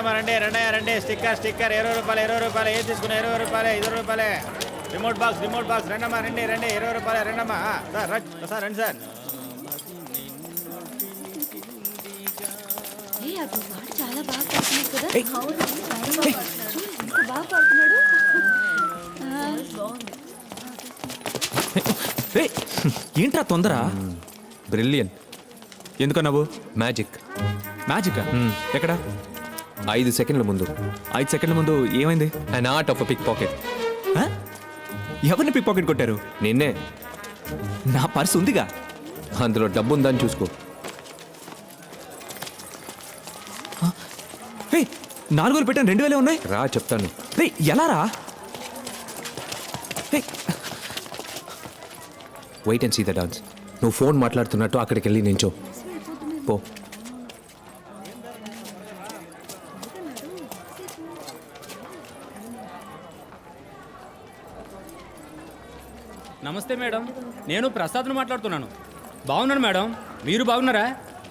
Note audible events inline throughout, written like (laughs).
రెండమ్మా రండి రెండయ్య రండి. Sticker sticker ఇరవై రూపాయలు ఇరవై రూపాయలు ఏది తీసుకున్నా ఇరవై రూపాయలు ఇరవై రూపాయలే. రిమోట్ బాక్స్ రిమోట్ బాక్స్ రెండమ్మా రండి రండి ఇరవై రూపాయలు రెండమ్మా. సార్ రండి సార్ రండి సార్. చాలా బాగా పాడుతున్నాడు కదా. ఎంత బాగా పాడుతున్నాడు. (laughs) ఏంట్రా తొందర? బ్రిలియన్ ఎందుకన్నావు? మ్యాజిక్. మ్యాజిక్? ఎక్కడ? ఐదు సెకండ్ల ముందు. ఐదు సెకండ్ల ముందు ఏమైంది? And art of pickpocket? ఎవరిని పిక్ పాకెట్ కొట్టారు? నిన్నే. నా పర్స్ ఉందిగా. అందులో డబ్బు ఉందని చూసుకో. ఏయ్, నాలుగు వేలు పెట్టాను రెండు వేలే ఉన్నాయి. రా చెప్తాను. ఏయ్, ఎలా రా? Wait and see the dance నువ్వు ఫోన్ మాట్లాడుతున్నట్టు అక్కడికి వెళ్ళి నించో. పో. నమస్తే మేడం. నేను ప్రసాద్ను మాట్లాడుతున్నాను. బాగున్నాను మేడం. మీరు బాగున్నారా?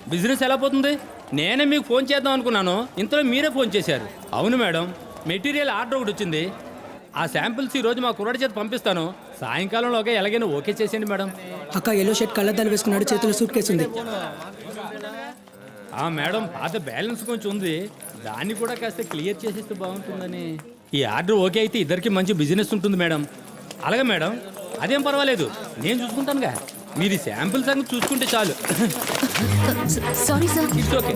బిజినెస్ ఎలా పోతుంది? నేనే మీకు ఫోన్ చేద్దాం అనుకున్నాను. ఇంతలో మీరే ఫోన్ చేశారు. అవును మేడం. మెటీరియల్ ఆర్డర్ ఒకటి వచ్చింది. ఆ శాంపిల్స్ ఈ రోజు మా కుర్రాడి చేత పంపిస్తాను. సాయంకాలంలోగా ఎలాగైనా ఓకే చేసేయండి మేడం. అక్క ఎల్లో షర్ట్ కళ్ళద్దాలు వేసుకున్నాడు చేతిలో సూట్ కేసు ఉంది. ఆ మేడం పాత బ్యాలెన్స్ కొంచెం ఉంది. దాన్ని కూడా కాస్త క్లియర్ చేసేస్తే బాగుంటుందని. ఈ ఆర్డర్ ఓకే అయితే ఇద్దరికి మంచి బిజినెస్ ఉంటుంది మేడం. అలాగే మేడం అదేం పర్వాలేదు. నేను చూసుకుంటానుగా. మీరు ఈ శాంపిల్ సంగతి చూసుకుంటే చాలు. Sorry sir. It's okay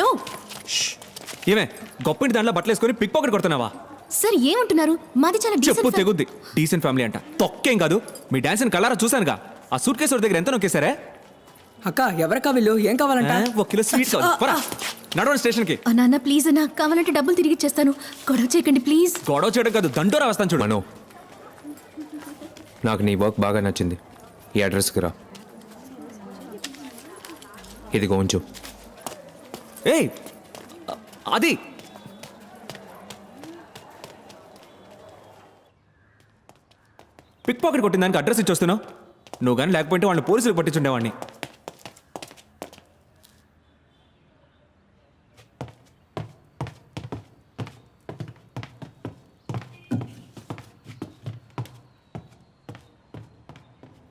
hello. ఏమే గొప్పింటి దాంట్లో బట్టలు వేసుకొని పిక్ పాకెట్ కొడుతున్నావా? సార్ ఏమంటున్నారు? మాది చాలా చెప్పు fam- తెగుద్ది. డీసెంట్ ఫ్యామిలీ అంట. తొక్కేం కాదు. మీ డాన్స్ కలరా చూశానుగా. ఆ సూట్ కేసు దగ్గర ఎంత నొక్కేశారే? అక్క ఎవరక్క వీళ్ళు? ఏం కావాలంట? ఆ, ఒక కిలో స్వీట్ కావాలి. పోరా. నడవండి స్టేషన్కి ఆ, నాన్న ప్లీజ్ అన్న కావాలంటే డబ్బులు తిరిగి ఇచ్చేస్తాను. గొడవ చేయకండి ప్లీజ్ గొడవ చేయడం కాదు దండోరా వస్తాను చూడు. మనో నాకు నీ వర్క్ బాగా నచ్చింది. ఈ అడ్రస్కి రా. ఇదిగో ఉంచు. ఏయ్ అది. పిక్ పాకెట్ కొట్టిన దానికి అడ్రస్ ఇచ్చొస్తున్నావు నువ్వు కానీ లేకపోతే వాళ్ళని పోలీసులు పట్టించుండేవాడిని.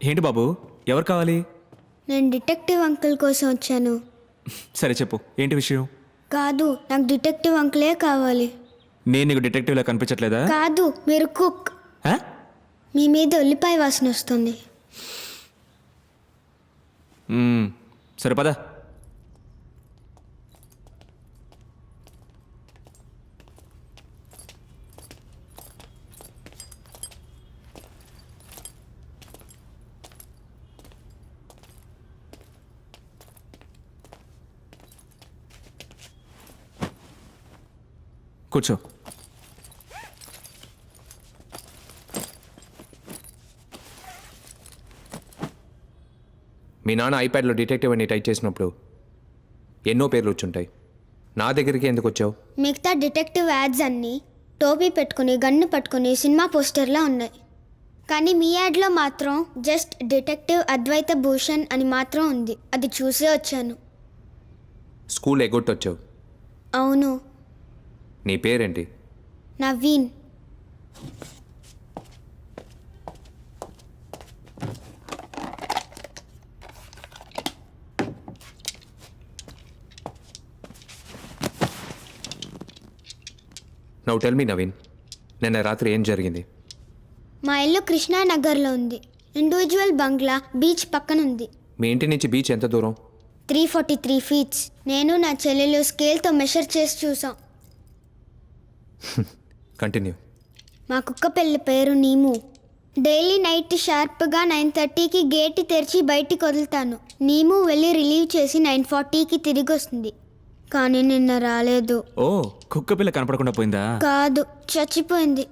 ఏంటి బాబు? ఎవరు కావాలి? నేను డిటెక్టివ్ అంకుల్ కోసం వచ్చాను. సరే చెప్పు ఏంటి విషయం? కాదు నాకు డిటెక్టివ్ అంకులే కావాలి. నేను నీకు డిటెక్టివ్లా కనిపించట్లేదా? కాదు మీరు కుక్. ఆ? మీ మీద ఉల్లిపాయ వాసన వస్తుంది. మ్మ్. సరే పద. కూర్చో. మీ నాన్న ఐప్యాడ్లో డిటెక్టివ్ అని టైప్ చేసినప్పుడు ఎన్నో పేర్లు వచ్చుంటాయి. నా దగ్గరికి ఎందుకు వచ్చావు? మిగతా డిటెక్టివ్ యాడ్స్ అన్నీ టోపీ పెట్టుకుని గన్ను పట్టుకుని సినిమా పోస్టర్లా ఉన్నాయి. కానీ మీ యాడ్లో మాత్రం జస్ట్ డిటెక్టివ్ అద్వైత భూషణ్ అని మాత్రం ఉంది. అది చూసే వచ్చాను. స్కూల్ ఎగొట్టొచ్చావు అవును. నీ పేరేంటి? నవీన్. నవ్వు టెల్ మీ నవీన్ నిన్న రాత్రి ఏం జరిగింది? మా ఇల్లు కృష్ణానగర్లో ఉంది. ఇండివిజువల్ బంగ్లా బీచ్ పక్కన ఉంది మీ ఇంటి నుంచి బీచ్ ఎంత దూరం? Three forty three feets. నేను నా చెల్లెలు స్కేల్తో మెషర్ చేసి చూసాం. కంటిన్యూ మా కుక్క పెళ్ళి పేరు నీము. డైలీ నైట్ షార్ప్గా నైన్ థర్టీకి గేట్ తెరిచి బయటికి వదులుతాను. నీము వెళ్ళి రిలీవ్ చేసి నైన్ ఫార్టీకి తిరిగి వస్తుంది. కానీ నిన్న రాలేదు. ఓ కుక్క పిల్ల కనపడకుండా పోయిందా? కాదు చచ్చిపోయింది.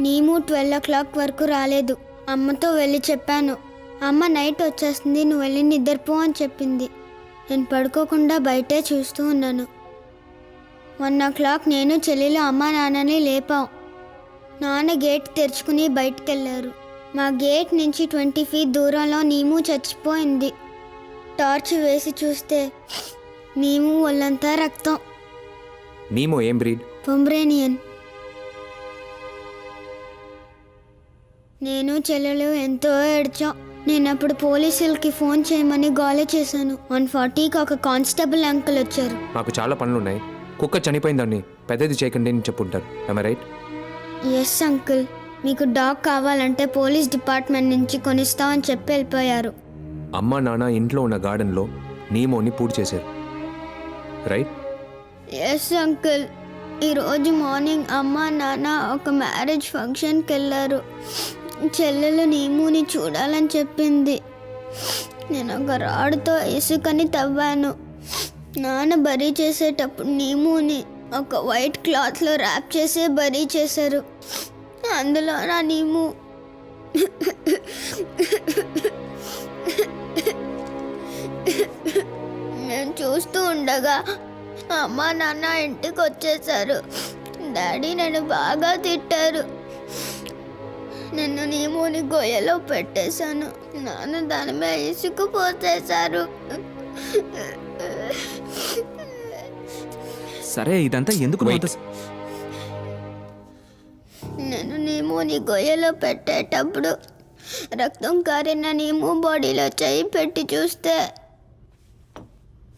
నీము ట్వెల్వ్ ఓ క్లాక్ వరకు రాలేదు. అమ్మతో వెళ్ళి చెప్పాను. అమ్మ నైట్ వచ్చేస్తుంది నువ్వు వెళ్ళి నిద్రపో అని చెప్పింది. నేను పడుకోకుండా బయటే చూస్తూ ఉన్నాను. వన్ ఓ క్లాక్ నేను చెల్లెలు అమ్మ నాన్నని లేపాం. నాన్న గేట్ తెరుచుకుని బయటకెళ్ళారు మా గేట్ నుంచి ట్వంటీ ఫీట్ దూరంలో నీము చచ్చిపోయింది. టార్చ్ వేసి చూస్తే నీము ఒళ్ళంతా రక్తం. నీమో ఏం బ్రీడ్? పొమ్రేనియన్ నేను చెల్లెలు ఎంతో ఏడ్చాం. నేను అప్పుడు పోలీసులకి ఫోన్ చేయమని గోల చేశాను. వన్ ఫార్టీకి ఒక కానిస్టేబుల్ అంకుల్ వచ్చారు. నాకు చాలా పనులున్నాయి. కుక్క చనిపోయిందని పెద్దది చేయకండి అని చెప్పుంటారు. రైట్ ఎస్ అంకుల్ మీకు డాగ్ కావాలంటే పోలీస్ డిపార్ట్మెంట్ నుంచి కొనిస్తామని చెప్పి వెళ్ళిపోయారు. అమ్మ నాన్న ఇంట్లో ఉన్న గార్డెన్లో నీమోని పూడి చేశారు. రైట్ ఎస్ అంకుల్ ఈరోజు మార్నింగ్ అమ్మ నాన్న ఒక మ్యారేజ్ ఫంక్షన్కి వెళ్ళారు. చెల్లెలు నీముని చూడాలని చెప్పింది. నేను ఒక రాడుతో ఇసుకని తవ్వాను. నాన్న బరీ చేసేటప్పుడు నీముని ఒక వైట్ క్లాత్లో ర్యాప్ చేసే బరీ చేశారు. అందులో నా నీము. నేను చూస్తూ ఉండగా అమ్మ నాన్న ఇంటికి వచ్చేసారు డాడీ నన్ను బాగా తిట్టారు. నన్ను నీమోని గొయ్యలో పెట్టేశాను. నాన్న దాని మీద ఇసుకుపోసేశారు సరే ఇదంతా ఎందుకు నువ్వు అంత- నేను నీమోని గొయ్యలో పెట్టేటప్పుడు రక్తం కారిన నీము బాడీలో చేయి పెట్టి చూస్తే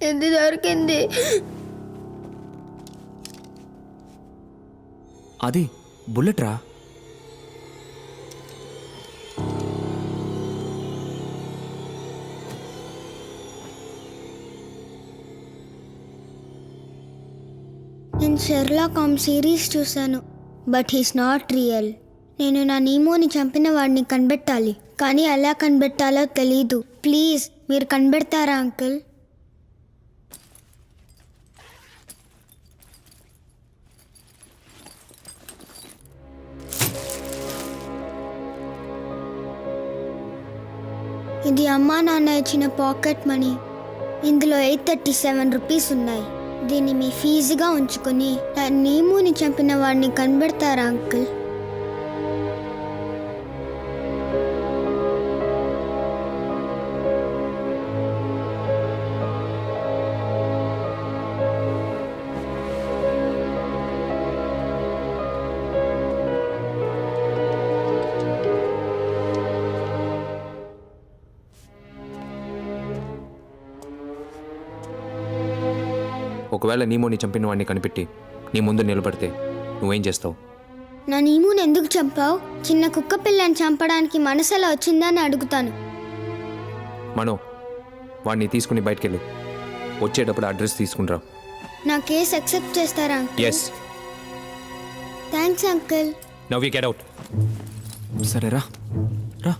ఇది దొరికింది. అది బుల్లెట్ రా నేను షెర్లాక్ హోమ్ సిరీస్ చూశాను బట్ హీస్ నాట్ రియల్ నేను నా నీమోని చంపిన వాడిని కనిపెట్టాలి కానీ ఎలా కనిపెట్టాలో తెలీదు. ప్లీజ్ మీరు కనిపెడతారా అంకుల్ ఇది అమ్మా నాన్న ఇచ్చిన పాకెట్ మనీ ఇందులో ఎయిట్ థర్టీ సెవెన్ రూపీస్ ఉన్నాయి. దీన్ని మీ ఫీజుగా ఉంచుకొని నా నీముని చంపిన వాడిని కనబెడతారా అంకుల్? ఒకవేళ నీమోని చంపిన వాడిని కనిపెట్టి నీ ముందు నిలబడితే నువ్వేం చేస్తావు? నా నీముని ఎందుకు చంపావు? చిన్న కుక్క పిల్లని చంపడానికి మనసు ఎలా వచ్చిందని అడుగుతాను. మనో వాడిని తీసుకుని బయటకెళ్ళు. వచ్చేటప్పుడు అడ్రస్ తీసుకునిరా నా కేసు అక్సెప్ట్ చేస్తారా yes thanks uncle. Now you get out సరే రా రా.